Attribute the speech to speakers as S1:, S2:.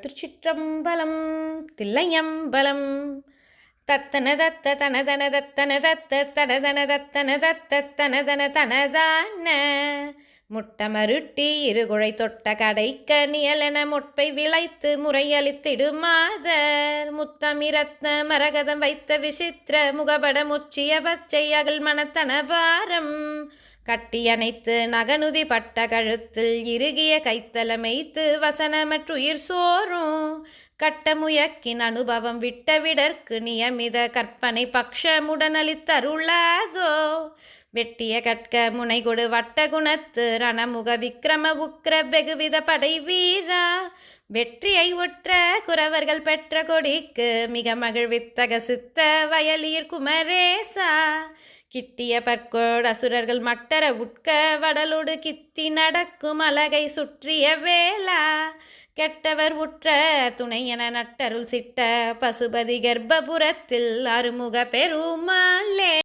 S1: திருச்சிற்றம்பலம் தில்லையம்பலம். தத்தன தத்த தனதன தத்தன தத்த தனதன தத்தன தத்த தனதன. தனதான முட்டமருட்டி இருகுழை தொட்ட கடைக்க நியலென முட்பை விளைத்து முறையளித்திடுமாதர். முத்தமிரத்ன மரகதம் வைத்த விசித்திர முகபட முச்சிய பச்சை அகல் மனத்தன பாரம். கட்டியணைத்து நகனுதி பட்ட கழுத்தில் இறுகிய கைத்தலமைத்து வசனமற்றுயிர் சோறும். கட்டமுயக்கின் அனுபவம் விட்டவிடற்கு நியமித கற்பனை பக்ஷமுடனளித்தருளாதோ. வெட்டிய கற்க முனைகொடு வட்ட குணத்து ரணமுக விக்ரம உக்ர வெகுவித படை வீரா. வெற்றியை உற்ற குறவர்கள் பெற்ற கொடிக்கு மிக மகிழ்வித்தக சித்த வயலீர் குமரேசா. கிட்டிய பற்கோடு அசுரர்கள் மட்டர உட்க வடலோடு கித்தி நடக்கும் அலகை சுற்றிய வேளா. கெட்டவர் உற்ற துணையென நட்டருள் சிட்ட பசுபதி கர்ப்பபுரத்தில் அருமுக பெருமாளே.